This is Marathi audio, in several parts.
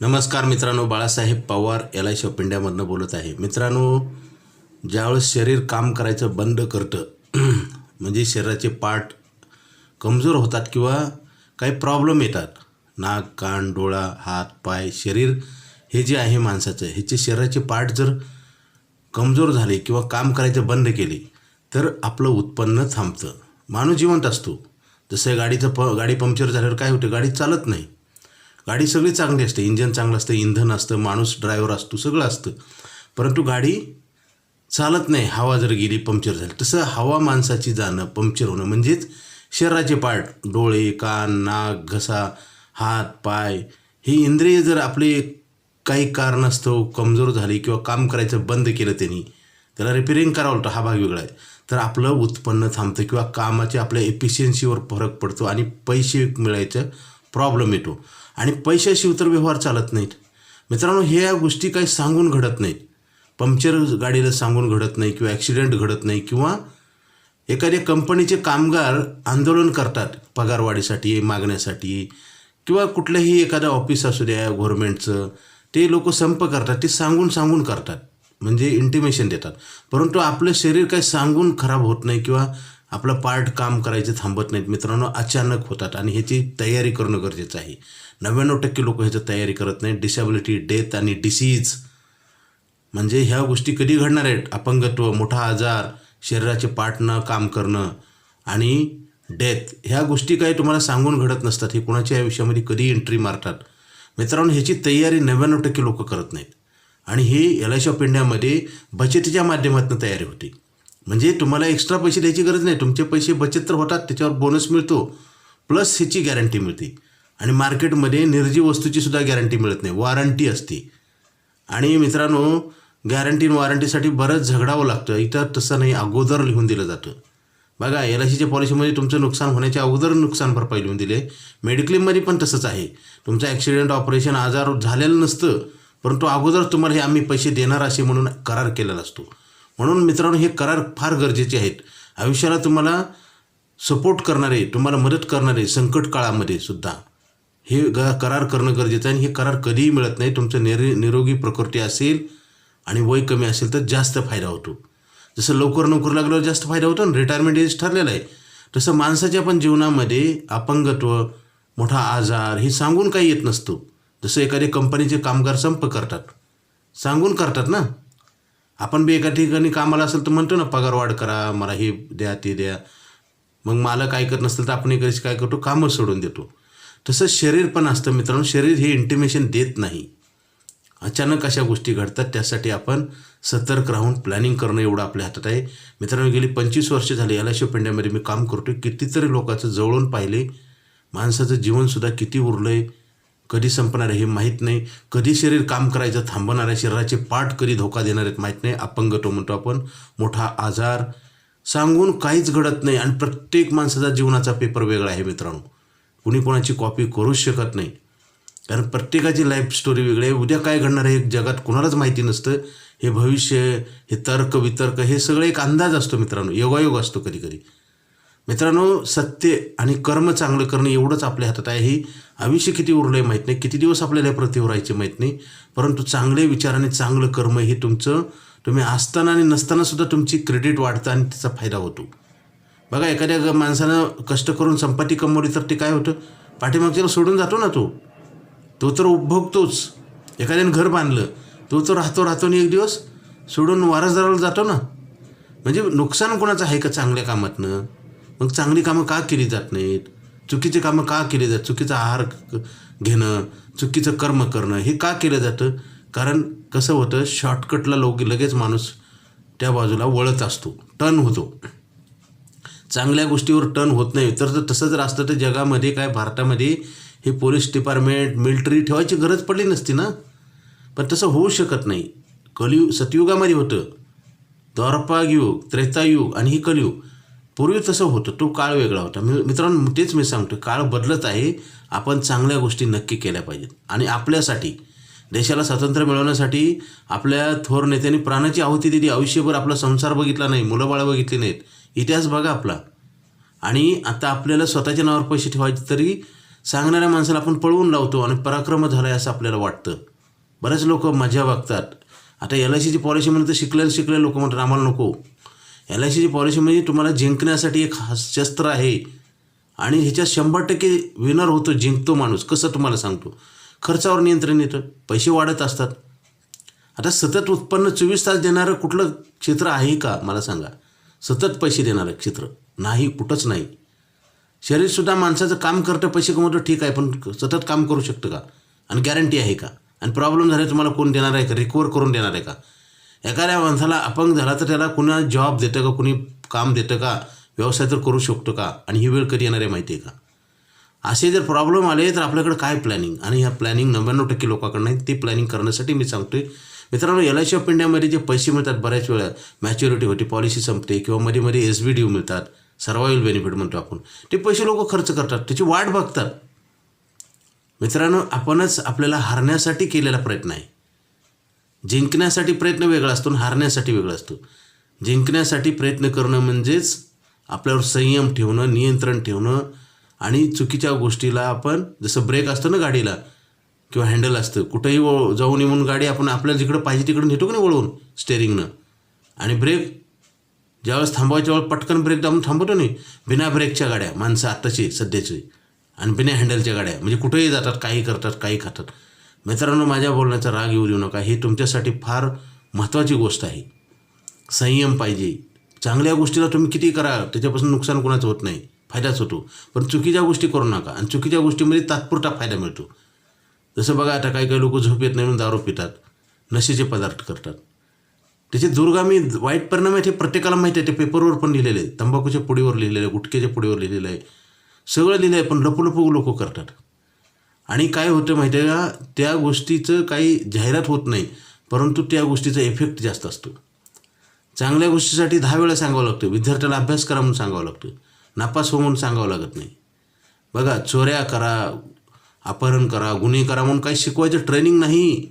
नमस्कार मित्रांनो Balasaheb Pawar L I shop इंडियामधनं बोलत आहे. मित्रांनो ज्यावेळेस शरीर काम करायचं बंद करतं म्हणजे शरीराचे पार्ट कमजोर होतात किंवा काही प्रॉब्लेम येतात नाक कान डोळा हात पाय शरीर हे जे आहे माणसाचं ह्याचे शरीराचे पार्ट जर कमजोर झाले किंवा काम करायचं बंद केले तर आपलं उत्पन्न थांबतं. माणूस जिवंत असतो. जसं गाडीचं प गाडी पंक्चर झाल्यावर काय होतं? गाडी चालत नाही. गाडी सगळी चांगली असते. इंजन चांगलं असतं इंधन असतं माणूस ड्रायव्हर असतो सगळं असतं. परंतु गाडी चालत नाही. हवा जर गेली पंक्चर झाली. तसं हवा माणसाची जाणं पंक्चर होणं म्हणजेच शरीराचे पार्ट डोळे कान नाक घसा हात पाय ही इंद्रिय जर आपले काही कारणास्तव कमजोर झाली किंवा काम करायचं बंद केलं त्यांनी त्याला रिपेरिंग करावं लागतं. हा भाग वेगळा आहे. तर आपलं उत्पन्न थांबतं किंवा कामाच्या आपल्या एफिशियन्सीवर फरक पडतो आणि पैसे मिळायचं प्रॉब्लेम येतो. आणि पैशाशिव तर व्यवहार चालत नाहीत. मित्रांनो हे या गोष्टी काही सांगून घडत नाहीत. पंक्चर गाडीला सांगून घडत नाही किंवा ॲक्सिडेंट घडत नाही किंवा एखाद्या कंपनीचे कामगार आंदोलन करतात पगारवाढीसाठी मागण्यासाठी किंवा कुठलंही एखादं ऑफिस असू द्या गव्हर्मेंटचं ते लोक संप करतात ते सांगून सांगून करतात. म्हणजे इंटिमेशन देतात. परंतु आपलं शरीर काही सांगून खराब होत नाही किंवा आपलं पार्ट काम करायचं थांबत नाहीत. मित्रांनो अचानक होतात आणि ह्याची तयारी करणं गरजेचं आहे. नव्याण्णव टक्के लोक ह्याचं तयारी करत नाहीत. डिसॅबिलिटी डेथ आणि डिसीज म्हणजे ह्या गोष्टी कधी घडणार आहेत? अपंगत्व मोठा आजार शरीराचे पार्ट न काम करणं आणि डेथ ह्या गोष्टी काही तुम्हाला सांगून घडत नसतात. हे कोणाच्या आयुष्यामध्ये कधी एंट्री मारतात? मित्रांनो ह्याची तयारी नव्याण्णव टक्के लोक करत नाहीत. आणि ही एल आय ऑफ इंडियामध्ये बचतीच्या माध्यमातून तयारी होते. म्हणजे तुम्हाला एक्स्ट्रा पैसे द्यायची गरज नाही. तुमचे पैसे बचत तर होतात त्याच्यावर बोनस मिळतो. प्लस ह्याची गॅरंटी मिळते. आणि मार्केटमध्ये निर्जीव वस्तूची सुद्धा गॅरंटी मिळत नाही. वॉरंटी असते. आणि मित्रांनो गॅरंटी आणि वॉरंटीसाठी बरंच झगडावं लागतं. इतर तसं नाही अगोदर लिहून दिलं जातं. बघा एल आय सीच्या पॉलिसीमध्ये तुमचं नुकसान होण्याच्या अगोदर नुकसान भरपाई लिहून दिले मेडिक्लेममध्ये पण तसंच आहे. तुमचं ॲक्सिडेंट ऑपरेशन आजार झालेलं नसतं परंतु अगोदर तुम्हाला हे आम्ही पैसे देणार असे म्हणून करार केलेला असतो. म्हणून मित्रांनो हे करार फार गरजेचे आहेत. आयुष्याला तुम्हाला सपोर्ट करणारे तुम्हाला मदत करणारे संकट काळामध्ये सुद्धा हे ग करार करणं गरजेचं आहे आणि हे करार कधीही मिळत नाही. तुमचं निर निरोगी प्रकृती असेल आणि वय कमी असेल तर जास्त फायदा होतो. जसं लवकर नोकरी लागल्यावर जास्त फायदा होतो आणि रिटायरमेंट एज ठरलेलं आहे. तसं माणसाच्या पण जीवनामध्ये अपंगत्व मोठा आजार हे सांगून काही येत नसतो. जसं एखाद्या कंपनीचे कामगार संप करतात. सांगून करतात ना? आपण बी एका ठिकाणी कामाला असेल तर म्हणतो ना पगार वाढ करा मला हे द्या ते द्या. मग मालक ऐकत नसेल तर आपण एखादी काय करतो? कामं सोडून देतो. तसं शरीर पण असतं मित्रांनो. शरीर हे इंटिमेशन देत नाही. अचानक अशा गोष्टी घडतात त्यासाठी आपण सतर्क राहून प्लॅनिंग करणं एवढं आपल्या हातात आहे. मित्रांनो गेली पंचवीस वर्ष झाली याला शिव इंडियामध्ये मी काम करतो कितीतरी लोकांचं जवळून पाहिले. माणसाचं जीवनसुद्धा किती उरलं आहे कधी संपणार आहे हे माहीत नाही. कधी शरीर काम करायचं थांबणार आहे शरीराचे पाठ कधी धोका देणार आहेत माहीत नाही. अपंगत्व म्हणतो आपण मोठा आजार. सांगून काहीच घडत नाही आणि प्रत्येक माणसाचा जीवनाचा पेपर वेगळा आहे मित्रांनो. कुणी कोणाची कॉपी करूच शकत नाही. कारण प्रत्येकाची लाईफ स्टोरी वेगळी आहे. उद्या काय घडणार आहे जगात कोणालाच माहिती नसतं. हे भविष्य हे तर्क वितर्क हे सगळं एक अंदाज असतो मित्रांनो. योगायोग असतो कधी कधी मित्रांनो सत्य आणि कर्म चांगलं करणं एवढंच आपल्या हातात आहे. ही आयुष्य किती उरलं आहे माहीत नाही किती दिवस आपल्याला प्रतिवर राहायचे माहीत नाही. परंतु चांगले विचार आणि चांगलं कर्म हे तुमचं तुम्ही असताना आणि नसतानासुद्धा तुमची क्रेडिट वाढतं आणि त्याचा फायदा होतो. बघा एखाद्या माणसानं कष्ट करून संपत्ती कमवली तर ते काय होतं? पाठीमागच्याला सोडून जातो ना तो. तो तर उपभोगतोच. एखाद्याने घर बांधलं तो तर राहतो राहतो आणि एक दिवस सोडून वारसदाराला जातो ना. म्हणजे नुकसान कोणाचं आहे का चांगल्या कामातनं? मग चांगली कामं का केली जात नाहीत? चुकीचे कामं का केली जात? चुकीचा आहार घेणं चुकीचं कर्म करणं हे का केलं जातं? कारण कसं होतं शॉर्टकटला लोक लगेच माणूस त्या बाजूला वळत असतो टर्न होतो. चांगल्या गोष्टीवर टर्न होत नाही. तर जर तसं जर असतं तर जगामध्ये काय भारतामध्ये हे पोलीस डिपार्टमेंट मिलिटरी ठेवायची गरज पडली नसती ना? पण तसं होऊ शकत नाही. कलियुग सतयुगामध्ये होतं. द्वारपाग युग त्रेतायुग आणि ही कलियुग. पूर्वी तसं होतं तो काळ वेगळा होता. मी मित्रांनो तेच मी सांगतो काळ बदलत आहे आपण चांगल्या गोष्टी नक्की केल्या पाहिजेत. आणि आपल्यासाठी देशाला स्वातंत्र्य मिळवण्यासाठी आपल्या थोर नेत्यांनी प्राणाची आहुती दिली. आयुष्यभर आपला संसार बघितला नाही मुलंबाळं बघितली नाहीत. इतिहास बघा आपला. आणि आता आपल्याला स्वतःच्या नावावर पैसे ठेवायचे तरी सांगणाऱ्या माणसाला आपण पळवून लावतो आणि पराक्रम झाला आहे असं आपल्याला वाटतं. बरेच लोक मजा बघतात. आता एल आय सीची पॉलिसी म्हणून तर शिकलेले शिकलेले लोक म्हणतात आम्हाला नको. एल आय सीची पॉलिसी म्हणजे तुम्हाला जिंकण्यासाठी एक शस्त्र आहे. आणि ह्याच्यात शंभर टक्के विनर होतो जिंकतो माणूस. कसं तुम्हाला सांगतो? खर्चावर नियंत्रण येतं. पैसे वाढत असतात. आता सतत उत्पन्न चोवीस तास देणारं कुठलं क्षेत्र आहे का? मला सांगा. सतत पैसे देणारं क्षेत्र. नाही कुठंच नाही. शरीरसुद्धा माणसाचं काम करतं पैसे कमवतं ठीक आहे. पण सतत काम करू शकतं का? आणि गॅरंटी आहे का? आणि प्रॉब्लेम झाले तुम्हाला कोण देणार आहे का? रिकवर करून देणार आहे का? एखाद्या माणसाला अपंग झाला तर त्याला कुणा जॉब देतं का कुणी काम देतं का व्यवसाय तर करू शकतो का? आणि ही वेळ कधी येणार आहे माहिती आहे का? असे जर प्रॉब्लेम आले तर आपल्याकडे काय प्लॅनिंग आणि ह्या प्लॅनिंग नव्याण्णव टक्के लोकांकडनं आहे ते प्लॅनिंग करण्यासाठी मी सांगतोय. मित्रांनो एल आय सी ऑफ इंडियामध्ये जे पैसे मिळतात बऱ्याच वेळा मॅच्युरिटी होती पॉलिसी संपते किंवा मध्ये मध्ये एस बी डी मिळतात सर्वायवल बेनिफिट म्हणतो आपण. ते पैसे लोक खर्च करतात त्याची वाट बघतात. मित्रांनो आपणच आपल्याला हरण्यासाठी केलेला प्रयत्न आहे. जिंकण्यासाठी प्रयत्न वेगळा असतो आणि हारण्यासाठी वेगळा असतो. जिंकण्यासाठी प्रयत्न करणं म्हणजेच आपल्यावर संयम ठेवणं नियंत्रण ठेवणं आणि चुकीच्या गोष्टीला आपण जसं ब्रेक असतं ना गाडीला किंवा हँडल असतं कुठंही वळ जाऊन येऊन गाडी आपण आपल्याला जिकडं पाहिजे तिकडं नेतो की नाही वळवून स्टेअरिंगनं आणि ब्रेक ज्यावेळेस थांबवायच्या वेळेस पटकन ब्रेक दाबून थांबवतो नाही बिना ब्रेकच्या गाड्या माणसं आत्ताची सध्याची आणि बिना हँडलच्या गाड्या म्हणजे कुठेही जातात काही करतात काही खातात. मित्रांनो माझ्या बोलण्याचा राग येऊ देऊ नका. ही तुमच्यासाठी फार महत्त्वाची गोष्ट आहे. संयम पाहिजे. चांगल्या गोष्टीला तुम्ही किती करा त्याच्यापासून नुकसान कोणाचं होत नाही. फायदाच होतो. पण चुकीच्या गोष्टी करू नका. आणि चुकीच्या गोष्टीमध्ये तात्पुरता फायदा मिळतो. जसं बघा आता काही काही लोक झोप येत नाही म्हणून दारू पितात. नशेचे पदार्थ करतात. त्याचे दुर्गामी वाईट परिणाम आहेत हे प्रत्येकाला माहिती आहे. ते पेपरवर पण लिहिलेले आहे तंबाखूच्या पुडीवर लिहिलेलं आहे गुटख्याच्या पुडीवर लिहिलेलं आहे सगळं लिहिलं आहे पण लपू लपू लोक करतात. आणि काय होतं माहिती आहे का? त्या गोष्टीचं काही जाहिरात होत नाही परंतु त्या गोष्टीचा इफेक्ट जास्त असतो. चांगल्या गोष्टीसाठी दहा वेळा सांगावं लागतं. विद्यार्थ्याला अभ्यास करा म्हणून सांगावं लागतं. नापास हो म्हणून सांगावं लागत नाही. बघा चोऱ्या करा अपहरण करा गुन्हे करा म्हणून काही शिकवायचं ट्रेनिंग नाही.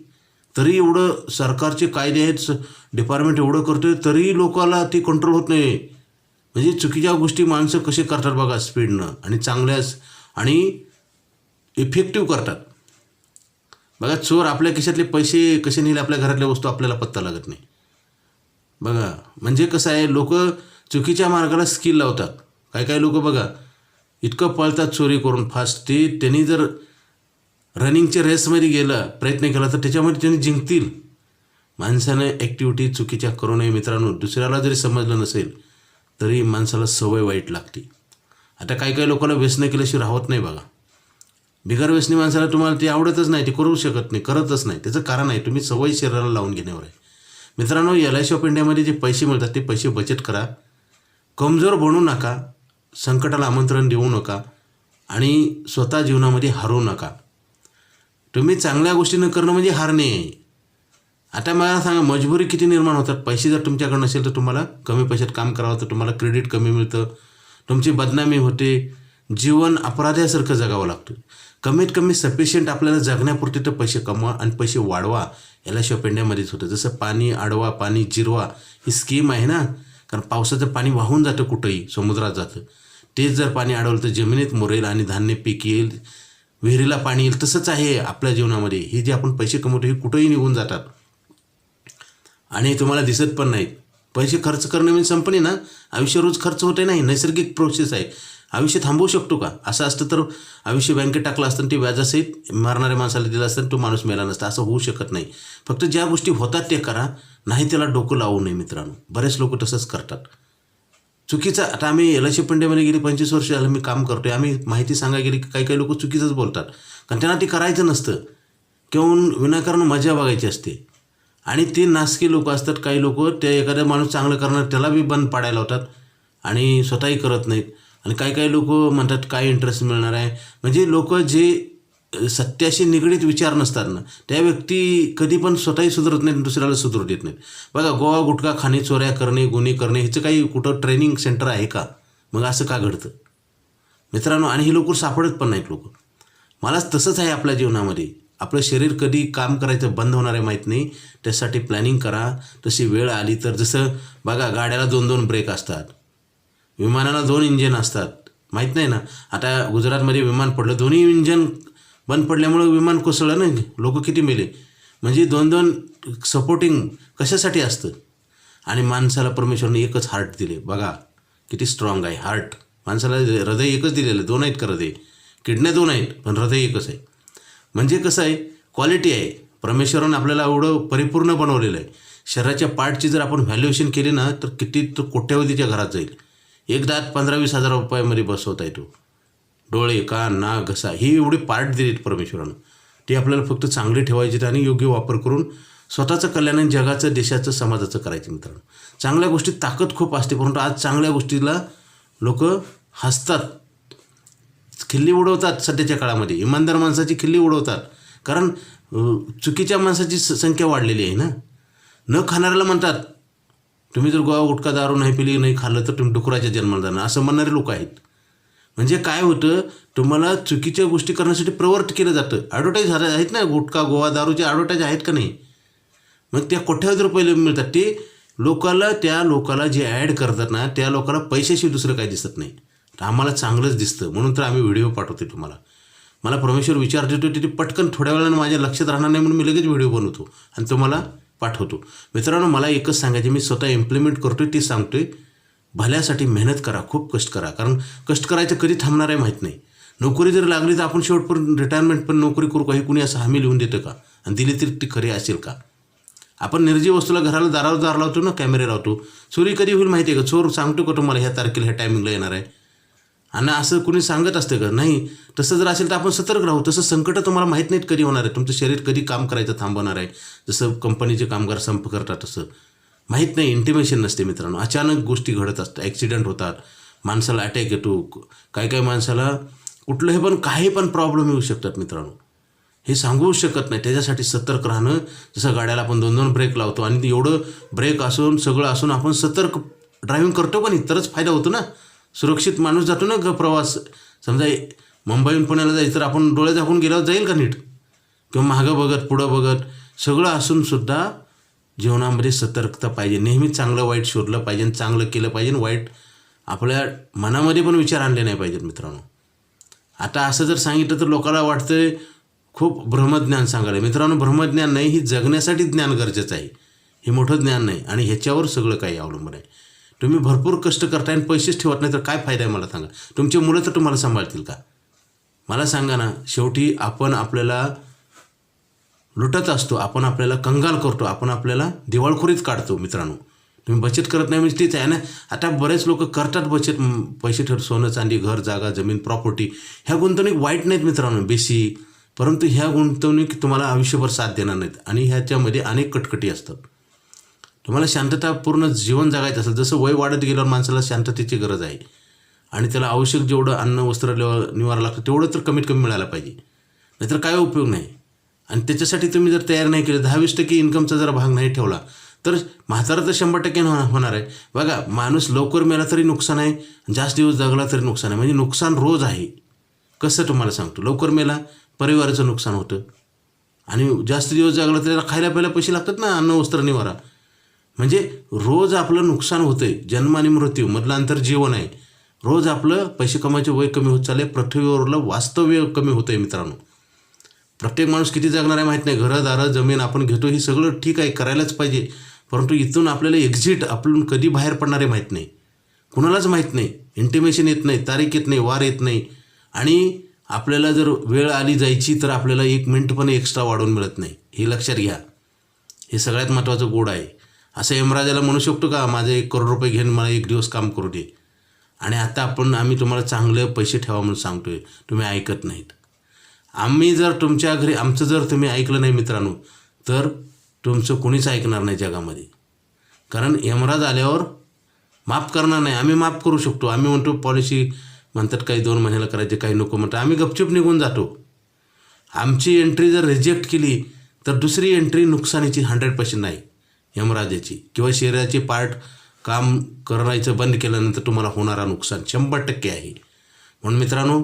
तरी एवढं सरकारचे कायदे आहेत स- डिपार्टमेंट एवढं करतोय तरी लोकाला ती कंट्रोल होत नाही. म्हणजे चुकीच्या गोष्टी माणसं कसे करतात बघा स्पीडनं आणि चांगल्याच आणि इफेक्टिव्ह करतात. बघा चोर आपल्या खिशातले पैसे कसे नेले आपल्या घरातल्या वस्तू आपल्याला पत्ता लागत नाही. बघा म्हणजे कसं आहे लोक चुकीच्या मार्गाला स्किल लावतात. काही काही लोक बघा इतकं पळतात चोरी करून फास्ट ते त्यांनी जर रनिंगच्या रेसमध्ये गेलं प्रयत्न केला तर त्याच्यामध्ये त्यांनी जिंकतील. माणसानं ॲक्टिव्हिटी चुकीच्या करू नये मित्रांनो. दुसऱ्याला जरी समजलं नसेल तरी माणसाला सवय वाईट लागते. आता काही काही लोकांना व्यसनं केल्याशिवाय राहत नाही बघा. बिगर व्यसनी माणसाला तुम्हाला ते आवडतच नाही ते करू शकत नाही करतच नाही. त्याचं कारण आहे तुम्ही सवय शरीराला लावून घेण्यावर आहे. मित्रांनो एल आय सी ऑफ इंडियामध्ये जे पैसे मिळतात ते पैसे बचत करा. कमजोर बनू नका संकटाला आमंत्रण देऊ नका आणि स्वतः जीवनामध्ये हरवू नका. तुम्ही चांगल्या गोष्टीनं करणं म्हणजे हारणे आहे. आता मला सांगा मजबुरी किती निर्माण होतात? पैसे जर तुमच्याकडे नसेल तर तुम्हाला कमी पैशात काम करावं तर तुम्हाला क्रेडिट कमी मिळतं. तुमची बदनामी होते. जीवन अपराध्यासारखं जगावं लागतं. कमीत कमी सफिशियंट आपल्याला जगण्यापुरते तर पैसे कमवा आणि पैसे वाढवा. याला शिवाय इंडियामध्येच होतं. जसं पाणी आडवा पाणी जिरवा ही स्कीम आहे ना. कारण पावसाचं पाणी वाहून जातं कुठंही समुद्रात जातं. तेच जर पाणी अडवलं तर जमिनीत मुरेल आणि धान्य पीक येईल विहिरीला पाणी येईल. तसंच आहे आपल्या जीवनामध्ये. हे जे आपण पैसे कमवतो हे कुठंही निघून जातात. आणि तुम्हाला दिसत पण नाहीत. पैसे खर्च करणं म्हणजे संपणे ना. आयुष्य रोज खर्च होते नाही. नैसर्गिक प्रोसेस आहे. आयुष्य थांबवू शकतो का? असं असतं तर आयुष्य बँकेत टाकलं असतं आणि ते व्याजासहित मारणाऱ्या माणसाला दिलं असतं तो माणूस मेला नसता. असं होऊ शकत नाही. फक्त ज्या गोष्टी होतात ते करा. नाही त्याला डोकं लावू नये मित्रांनो. बरेच लोक तसंच करतात. चुकीचं आता आम्ही एल आय सी गेली पंचवीस वर्ष झालं मी काम करतोय. आम्ही माहिती सांगायला गेली की काही काही लोक चुकीचंच बोलतात. कारण त्यांना ते करायचं नसतं. किंवा विनाकारण मजा बघायची असते. आणि ते नासकी लोक असतात. काही लोक ते एखादा माणूस चांगलं करणार त्याला बी बंद पाडायला होतात आणि स्वतःही करत नाहीत. आणि काही काही लोक म्हणतात काय इंटरेस्ट मिळणार आहे? म्हणजे लोक जे सत्याशी निगडीत विचार नसतात ना त्या व्यक्ती कधी पण स्वतःही सुधरत नाहीत दुसऱ्याला सुधारू देत नाहीत. बघा गोवा गुटखा खाणे चोऱ्या करणे गुन्हे करणे ह्याचं काही कुठं ट्रेनिंग सेंटर आहे का? मग असं का घडतं? मित्रांनो आणि हे लोक सापडत पण नाहीत लोक. मला तसंच आहे आपल्या जीवनामध्ये. आपलं शरीर कधी काम करायचं बंद होणार आहे माहीत नाही. त्यासाठी प्लॅनिंग करा. तशी वेळ आली तर जसं बघा गाड्याला दोन दोन ब्रेक असतात. विमानाला दोन इंजिन असतात. माहीत नाही ना? आता गुजरातमध्ये विमान पडलं दोन्ही इंजन बंद पडल्यामुळं विमान कोसळलं ना लोक किती मेले? म्हणजे दोन दोन सपोर्टिंग कशासाठी असतं? आणि माणसाला परमेश्वरने एकच हार्ट दिले. बघा किती स्ट्रॉंग आहे हार्ट माणसाला हृदय एकच दिलेलं आहे. दोन आहेत का हृदय? किडण्या दोन आहेत पण हृदय एकच आहे. म्हणजे कसं आहे? क्वालिटी आहे. परमेश्वरानं आपल्याला एवढं परिपूर्ण बनवलेलं आहे. शरीराच्या पार्टची जर आपण व्हॅल्युएशन केली ना तर किती तो कोट्यावधीच्या घरात जाईल. एकदा पंधरा वीस हजार रुपयामध्ये बसवता येतो. डोळे कान नाक घसा ही एवढी पार्ट दिलीत परमेश्वरानं. ती आपल्याला फक्त चांगली ठेवायची आणि योग्य वापर करून स्वतःचं कल्याण आणि जगाचं देशाचं समाजाचं करायचं मित्रांनो. चांगल्या गोष्टीत ताकद खूप असते परंतु आज चांगल्या गोष्टीला लोक हसतात. खिल्ली उडवतात सध्याच्या काळामध्ये. इमानदार माणसाची खिल्ली उडवतात. कारण चुकीच्या माणसाची स- संख्या वाढलेली आहे ना. न खाणाऱ्याला म्हणतात तुम्ही जर गोवा गुटखा दारू नाही पिली नाही खाल्लं तर तुम्ही डुकराच्या जन्माला जाणार. असं म्हणणारे लोक आहेत. म्हणजे काय होतं तुम्हाला चुकीच्या गोष्टी करण्यासाठी प्रवर्त केलं जातं. ॲडव्हर्टाईज झाल्या आहेत ना गुटखा गोवा दारूचे ॲडव्हर्टाईज आहेत का नाही? मग त्या कोट्यावधी रुपये मिळतात ते लोकाला त्या लोकाला जे ॲड करतात ना त्या लोकाला पैशाशी दुसरं काही दिसत नाही. तर आम्हाला चांगलंच दिसतं. म्हणून तर आम्ही व्हिडिओ पाठवतो तुम्हाला. मला परमेश्वर विचार देतो ते पटकन थोड्या वेळानं माझ्या लक्षात राहणार नाही म्हणून मी लगेच व्हिडिओ बनवतो. आणि तुम्हाला पाठवतो. मित्रांनो मला एकच सांगायचे मी स्वतः इम्प्लिमेंट करतोय ते सांगतोय. भल्यासाठी मेहनत करा खूप कष्ट करा. कारण कष्ट करायचं कधी थांबणार आहे माहीत नाही. नोकरी जर लागली तर आपण शेवटपर्यंत रिटायरमेंट पण नोकरी करू काही कुणी असं हमी लिहून देतं का? आणि दिली तरी ती खरी असेल का? आपण निर्जीव वस्तूला घराला दारावर दार लावतो ना कॅमेरे लावतो. चोरी कधी होईल माहिती आहे का? चोर सांगतो का तुम्हाला ह्या तारखेला ह्या टायमिंगला येणार आहे? आणि असं कुणी सांगत असतं का? नाही. तसं जर असेल तर आपण सतर्क राहू. तसं संकट तुम्हाला माहीत नाहीत कधी होणार आहे तुमचं शरीर कधी काम करायचं थांबवणार आहे. जसं कंपनीचे कामगार संप करतात तसं. माहीत नाही. इंटिमेशन नसते मित्रांनो. अचानक गोष्टी घडत असतात. ॲक्सिडेंट होतात. माणसाला अटॅक येतो. काही काही माणसाला कुठलंही पण काही पण प्रॉब्लेम येऊ शकतात मित्रांनो. हे सांगू शकत नाही. त्याच्यासाठी सतर्क राहणं. जसं गाड्याला आपण दोन दोन ब्रेक लावतो आणि एवढं ब्रेक असून सगळं असून आपण सतर्क ड्रायव्हिंग करतो पण इतरच तरच फायदा होतो ना. सुरक्षित माणूस जातो ना ग प्रवास. समजा मुंबईहून पुण्याला जायचं तर आपण डोळे झाकून गेल्यावर जाईल का नीट? किंवा मागं बघत पुढं बघत सगळं असूनसुद्धा जीवनामध्ये सतर्कता पाहिजे. नेहमी चांगलं वाईट शोधलं पाहिजे चांगलं केलं पाहिजे वाईट आपल्या मनामध्ये पण विचार आणले नाही पाहिजेत मित्रांनो. आता असं जर सांगितलं तर लोकांना वाटतं खूप ब्रह्मज्ञान सांगायला. मित्रांनो ब्रह्मज्ञान नाही ही जगण्यासाठी ज्ञान गरजेचं आहे. हे मोठं ज्ञान नाही आणि ह्याच्यावर सगळं काही अवलंबून आहे. तुम्ही भरपूर कष्ट करताय आणि पैसेच ठेवत नाही तर काय फायदा आहे मला सांगा? तुमची मुलं तर तुम्हाला सांभाळतील का? मला सांगा ना शेवटी आपण आपल्याला लुटत असतो आपण आपल्याला कंगाल करतो आपण आपल्याला दिवाळखोरीत काढतो मित्रांनो. तुम्ही बचत करत नाही म्हणजे तीच आहे ना? आता बरेच लोक करतात बचत पैसे ठेव सोनं चांदी घर जागा जमीन प्रॉपर्टी ह्या गुंतवणूक वाईट नाहीत मित्रांनो बेसी. परंतु ह्या गुंतवणूक तुम्हाला आयुष्यभर साथ देणार नाहीत. आणि ह्याच्यामध्ये अनेक कटकटी असतात. तुम्हाला शांततापूर्ण जीवन जगायचं असेल जसं वय वाढत गेल्यावर माणसाला शांततेची गरज आहे. आणि त्याला आवश्यक जेवढं अन्न वस्त्र निवारा लागतं तेवढं तर कमीत कमी मिळायला पाहिजे. नाहीतर काय उपयोग नाही. आणि त्याच्यासाठी तुम्ही जर तयार नाही केलं दहावीस टक्के इन्कमचा जर भाग नाही ठेवला तर म्हातारा तर शंभर टक्के होणार होणार आहे. बघा माणूस लवकर मेला तरी नुकसान आहे जास्त दिवस जगला तरी नुकसान आहे. म्हणजे नुकसान रोज आहे. कसं तुम्हाला सांगतो लवकर मेला परिवाराचं नुकसान होतं. आणि जास्त दिवस जगला तरी त्याला खायला प्यायला पैसे लागतात ना अन्न वस्त्र निवारा. म्हणजे रोज आपलं नुकसान होतंय जन्म आणि मृत्यू मधलं अंतर जीवन आहे. रोज आपलं पैसे कमायचे वय कमी होत चालले पृथ्वीवरलं वास्तव्य कमी होतं आहे मित्रांनो. प्रत्येक माणूस किती जगणार आहे माहीत नाही घरं दारं जमीन आपण घेतो हे सगळं ठीक आहे करायलाच पाहिजे. परंतु इथून आपल्याला एक्झिट आपण कधी बाहेर पडणार आहे माहीत नाही. कुणालाच माहीत नाही इंटिमेशन येत नाही तारीख येत नाही वार येत नाही. आणि आपल्याला जर वेळ आली जायची तर आपल्याला एक मिनिट पण एक्स्ट्रा वाढवून मिळत नाही. हे लक्षात घ्या. हे सगळ्यात महत्त्वाचं गोड आहे. असं यमराजाला म्हणू शकतो का माझे एक करोड रुपये घेऊन मला एक दिवस काम करू दे. आणि आता आपण आम्ही तुम्हाला चांगले पैसे ठेवा म्हणून सांगतो आहे तुम्ही ऐकत नाहीत. आम्ही जर तुमच्या घरी आमचं जर तुम्ही ऐकलं नाही मित्रांनो तर तुमचं कोणीच ऐकणार नाही जगामध्ये. कारण यमराज आल्यावर माफ करणार नाही. आम्ही माफ करू शकतो. आम्ही म्हणतो पॉलिसी म्हणतात काही दोन महिन्याला करायचे काही नको म्हणतात. आम्ही गपचूप निघून जातो. आमची एंट्री जर रिजेक्ट केली तर दुसरी एंट्री नुकसानीची हंड्रेड पर्सेंट नाही. यमराजाची किंवा शरीराचे पार्ट काम करायचं बंद केल्यानंतर तुम्हाला होणारा नुकसान शंभर टक्के आहे. म्हणून मित्रांनो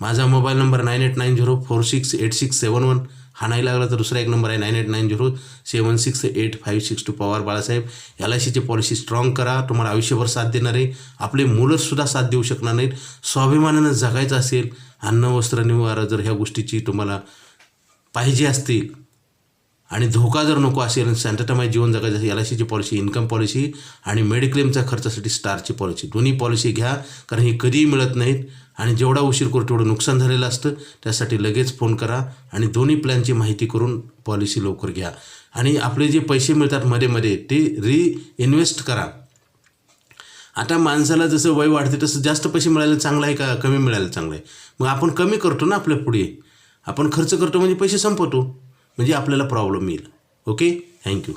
माझा mobile number nine eight nine zero four six eight six seven one हा नाही लागला तर दुसरा एक नंबर आहे nine eight nine zero seven six eight five six two Pawar Balasaheb. L I सीची पॉलिसी स्ट्रॉंग करा तुम्हाला आयुष्यभर साथ देणार आहे आपले मुलंसुद्धा साथ देऊ शकणार नाहीत. स्वाभिमानानं जगायचं असेल अन्न वस्त्र निवारा जर ह्या गोष्टीची तुम्हाला पाहिजे असतील आणि धोका जर नको असेल आणि शांततामय जीवन जगायचं असेल एल आय सीची पॉलिसी इन्कम पॉलिसी आणि मेडिक्लेमच्या खर्चासाठी स्टारची पॉलिसी दोन्ही पॉलिसी घ्या कारण ही कधीही मिळत नाहीत. आणि जेवढा उशीर करू तेवढं नुकसान झालेलं असतं. त्यासाठी लगेच फोन करा आणि दोन्ही प्लॅनची माहिती करून पॉलिसी लवकर घ्या. आणि आपले जे पैसे मिळतात मध्ये मध्ये ते री इन्व्हेस्ट करा. आता माणसाला जसं वय वाढते तसं जास्त पैसे मिळायला चांगलं आहे का? कमी मिळायला चांगलं आहे. मग आपण कमी करतो ना आपल्या पुढे. आपण खर्च करतो म्हणजे पैसे संपवतो. म्हणजे आपल्याला प्रॉब्लेम येईल. Okay thank you